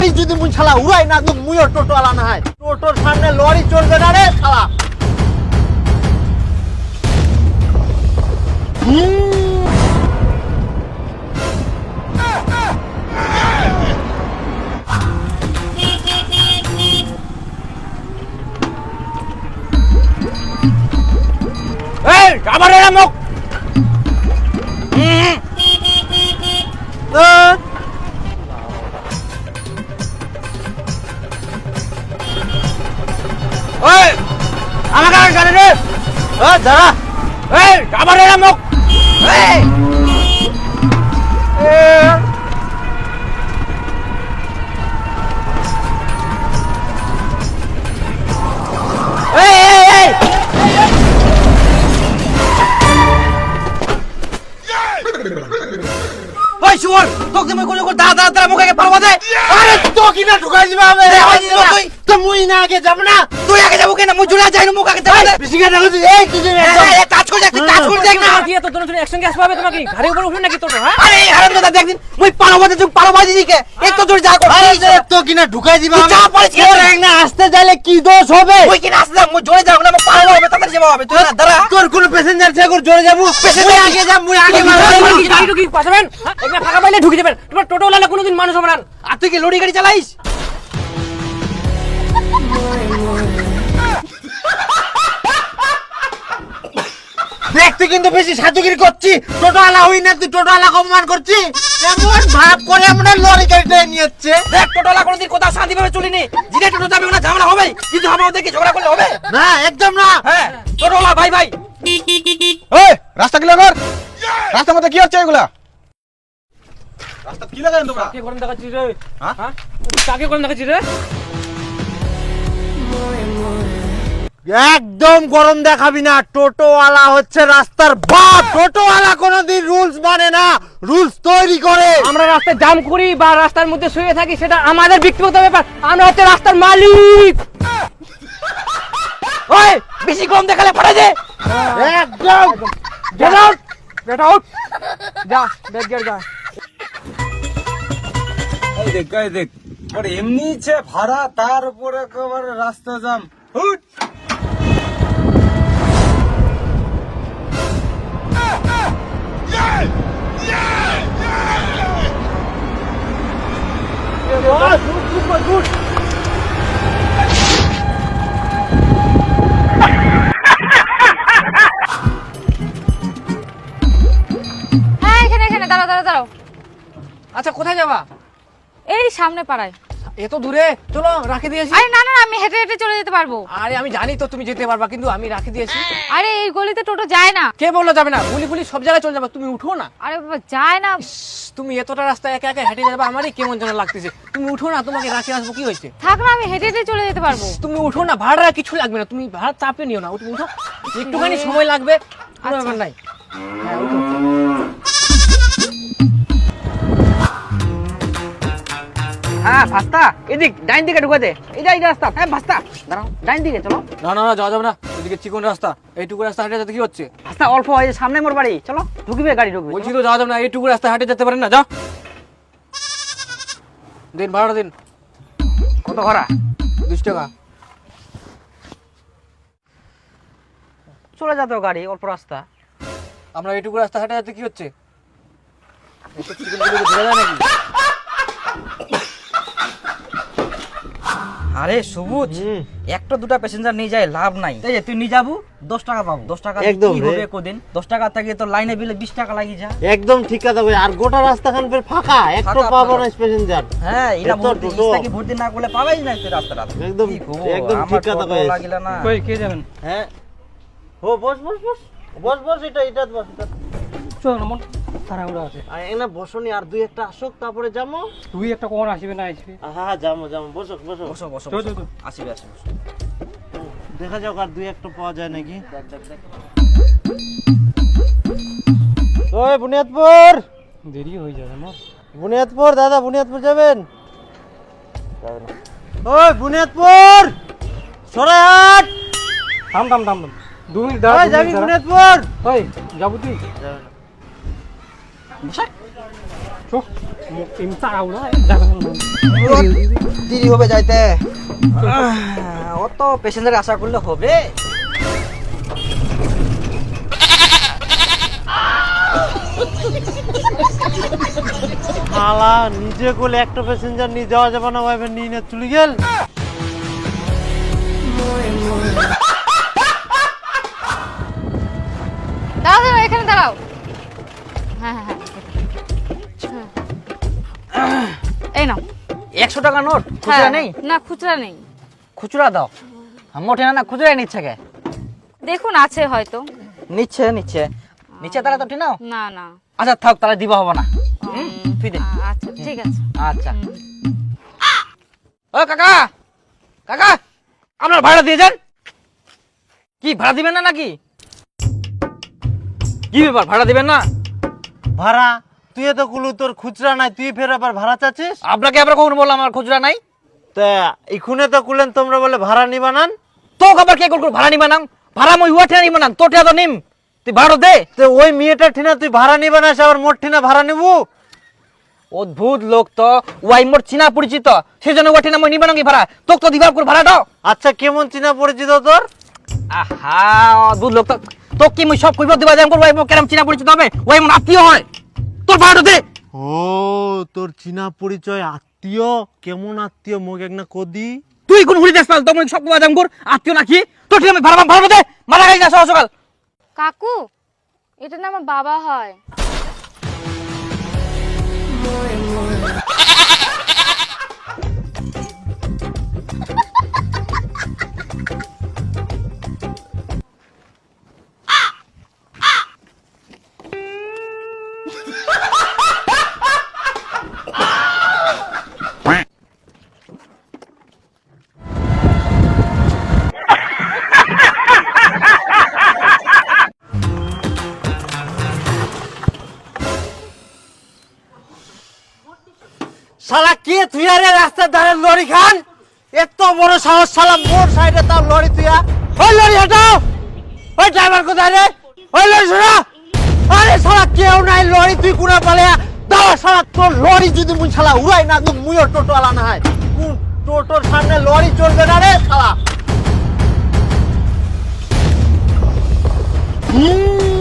Lorry যদি মুই শালা উড়াই না, তো মুইও টোটো আলা না হয় টোটোর সামনে লরি চলবে না রে। এই আবার এরা মুখ আমাকে আর জানে রে আহ, দাঁড়া এই আবার এরা মুখ এই তোকে তুমি কোনো দা দাঁড়া তারা মুখে পারবা দে। আরে তো কি না ঢুকাই দিবা আমি। যে তুই। তো মুই না আগে যাব না। তুই আগে যাব কেন? মুই জুড়া যাই মুখ আগে যাবে বেশি এই তুই করে দেখ তুই কাজ করে দেখ না। কি এত তোর জন্য একসঙ্গে আসতে হবে তোমাকে। ঘাড়ের উপর উঠবে নাকি তোর হ্যাঁ? আরে হারাম দাদা দেখ দিন মুই পারো বাজে তুই পারো বাজে দিকে একটু যা কর আরে তো কি ঢুকাই দিবা আমি। যা পারিস কি তোর করে? এক না আসতে যাইলে কি দোষ হবে? মুই কিনা আসতে মুই জোরে যাব না মুই পারো হবে তাড়াতাড়ি যাব হবে। তুই না দাঁড়া। তোর কোন প্যাসেঞ্জার জোরে যাব? আগে যাব মুই আগে তুই কি ঢুকি পাঠাবেন? হ্যাঁ? ফাঁকা পাইলে ঢুকে যাবেন। তোমার কোনোদিন মানুষ হবে না। আর তুই কি লড়ি গাড়ি চালাইস? দেখতে কিন্তু বেশি সাজুগিরি করছি। টোটো আলা হই না তুই টোটো আলা অপমান করছি? এমন ভাব করে আমরা লরি গাড়িটা নিয়ে যাচ্ছে দেখ টোটোলা কোনোদিন কোথাও শান্তি ভাবে চলিনি। জিনে টোটো যাবে না ঝামেলা হবে। কিন্তু আমার দেখি ঝগড়া করলে হবে? না একদম না। হ্যাঁ টোটোলা ভাই ভাই। এই রাস্তা ক্লিয়ার কর। রাস্তার মধ্যে কি হচ্ছে এগুলা? রাস্তা কি লাগালেন তোমরা। কাকে গরম দেখাচ্ছিস রে? হ্যাঁ? হ্যাঁ? কাকে গরম দেখাচ্ছিস রে? একদম গরম দেখাবি না। টোটো ওয়ালা হচ্ছে রাস্তার বাপ টোটো ওয়ালা কোনোদিন রুলস মানে না রুলস তৈরি করে। আমরা রাস্তায় জাম করি বা রাস্তার মধ্যে শুয়ে থাকি সেটা আমাদের ব্যক্তিগত ব্যাপার। আমরা হচ্ছে রাস্তার মালিক। ওই বেশি কম দেখালে পড়ে দে একদম। গেট আউট গেট আউট যা ব্যাগ গেট যা। এই দেখ এই দেখ। আর এমনি ইচ্ছে ভাড়া তার উপরে একেবারে রাস্তা জাম। হুট! আচ্ছা কোথায় যাবা? এই সামনে পাড়ায়। এত দূরে। চলো রাখে দিয়েছি। আরে না না আমি হেঁটে হেঁটে চলে যেতে পারব। আরে আমি জানি তো তুমি যেতে পারবা কিন্তু আমি রাখে দিয়েছি। আরে এই গলিতে টোটো যায় না। কে বলল যাবে না? গুলি গুলি সব জায়গায় চলে যাবে। তুমি উঠো না। আরে বাবা যায় না। তুমি এতটা রাস্তা একা একা হেঁটে যাবে আমারই কেমন যেন লাগতেছে। তুমি উঠো না তোমাকে রাখে আসব কি হয়েছে? থাক না আমি হেঁটে হেঁটে চলে যেতে পারব। তুমি উঠো না ভাড়া কিছু লাগবে না। তুমি ভাড়া চাপে নিও না তুমি উঠো। একটুখানি সময় লাগবে কোনো ব্যাপার নাই। হ্যাঁ উঠো। হ্যাঁ ভাস্তা এদিক ডাইন দিকে ঢুকে দে এই রাস্তা হ্যাঁ ভাস্তা দাঁড়াও ডাইন দিকে চলো। না না না যাওয়া যাবে না। এদিকে চিকন রাস্তা এইটুকু রাস্তা হাঁটে যেতে কি হচ্ছে? ভাস্তা অল্প হয়েছে সামনে মোর বাড়ি চলো ঢুকবে গাড়ি ঢুকবে বলছি তো যাওয়া যাবে না এইটুকু রাস্তা হাঁটে যেতে পারেন না যা। দিন ভাড়া দিন। কত ভাড়া? বিশ টাকা। চলে যাতো গাড়ি অল্প রাস্তা। আমরা এইটুকু রাস্তা হাঁটে যেতে কি হচ্ছে? নাকি? আরে সবুজ একটা দুটা প্যাসেঞ্জার নিয়ে যায় লাভ নাই। এই যে তুই নিয়ে যাব দশ টাকা পাবো। দশ টাকা একদম কি হবে কোদিন? দশ টাকা থেকে তোর লাইনে বিলে বিশ টাকা লাগি যা। একদম ঠিক কথা কই আর গোটা রাস্তা খান ফের ফাঁকা একটু পাবো না প্যাসেঞ্জার হ্যাঁ এটা ভর্তি ইস্তাকি ভর্তি না করলে পাবাই না তুই রাস্তাটা। একদম, একদম ঠিক কথা কয়েছিস। লাগিলে না। কই কে যাবেন? হ্যাঁ। ও বস বস বস। বস বস এটা এটা বস এটা। চল মন তাড়াহুড়া আছে। আর এনা বসনি আর দুই একটা আসুক তারপরে যাব। তুই একটা কখন আসবে না আসবে? হ্যাঁ হ্যাঁ যাব যাব। বসো বসো। বসো বসো। আসিবে আসিবে দেখা যাক আর দুই একটা পাওয়া যায় নাকি। ওই বুনিয়াদপুর! দেরি হয়ে যাবে না। বুনিয়াদপুর দাদা বুনিয়াদপুর যাবেন? ওই বুনিয়াদপুর! সরাহাট থাম থাম থাম থাম। দু মিনিট দাঁড়া যাবি বুনিয়াদপুর! ওই যাব তুই? দেরি হবে যাইতে অত প্যাসেঞ্জার আশা করলে হবে শালা নিজে কোলে একটা প্যাসেঞ্জার নিয়ে যাওয়া যাবে না ভাইবে নিয়ে না চলে গেল। দাঁড়াও এখানে দাঁড়াও। হ্যাঁ হ্যাঁ হ্যাঁ। নাও। একশো টাকা নোট? খুচরা হ্যাঁ, নেই? না খুচরা নেই। খুচরা দাও। মোটে না না খুচরা নিচ্ছে কে? দেখুন আছে হয়তো। নিচ্ছে নিচ্ছে। নিচ্ছে তারা তো নাও? না না। আচ্ছা থাক তাহলে দিবা হবে না। তুই দে। আচ্ছা ঠিক আছে। আচ্ছা। ও কাকা! কাকা! আপনার ভাড়া দিয়ে যান। কি ভাড়া দিবেন না নাকি? কি ব্যাপার ভাড়া দিবেন না? ভাড়া তুই তো কুলু তোর খুচরা নাই তুই ফের আবার ভাড়া চাচ্ছিস? আপনাকে আবার কখন বললাম আমার খুচরা নাই? তা এখুনে তো কুলেন তোমরা বলে ভাড়া নিবা নান তো আবার কে ভাড়া নিবা নাম? ভাড়া মই হুয়া ঠেনা নিবা নাম তো ঠেয়া তো নিম। তুই ভাড়া দে। তো ওই মেয়েটা ঠিনা তুই ভাড়া নিবা না আবার মোট ঠিনা ভাড়া নিবু? অদ্ভুত লোক তো ওয়াই মোর চিনা পরিচিত সেই জন্য ওয়া ঠেনা মই নিবা নাকি ভাড়া? তোকে তো দিবার করে ভাড়া দাও। আচ্ছা কেমন চিনা পরিচিত তোর? আহা অদ্ভুত লোক তো তো কি মই সব কইব দিবা যাম করব ওই মোর কেরাম চিনা পরিচিত হবে? ওই মোর আত্মীয় হয়। তোর ভাড়া দে। ও তোর চিনা পরিচয় আত্মীয়? কেমন আত্মীয়? মোক এক না কদি? তুই কোন ঘুরি দেশ পাল? তো সব যাম কর আত্মীয় নাকি? তোর ঠিক আমি ভাড়া ভাড়া দে। মারা গাই না সকাল সকাল। কাকু এটা না আমার বাবা হয়। শালা কে তুই আরে রাস্তার ধারে লরি খান? এত বড় সাহস, শালা মোর সাইডে তাও লরি তুইয়া। ওই লরি হটাও। ওই ড্রাইভার কোথায় রে? ওই লরি শোনা। আরে শালা কেউ নাই, লরি তুই কুনা পালে দাও শালা, তোর লরি যদি মুই শালা উড়াই না, তো মুইও টোটো আলা না হয়। টোটোর সামনে লরি চলবে না রে শালা। হুম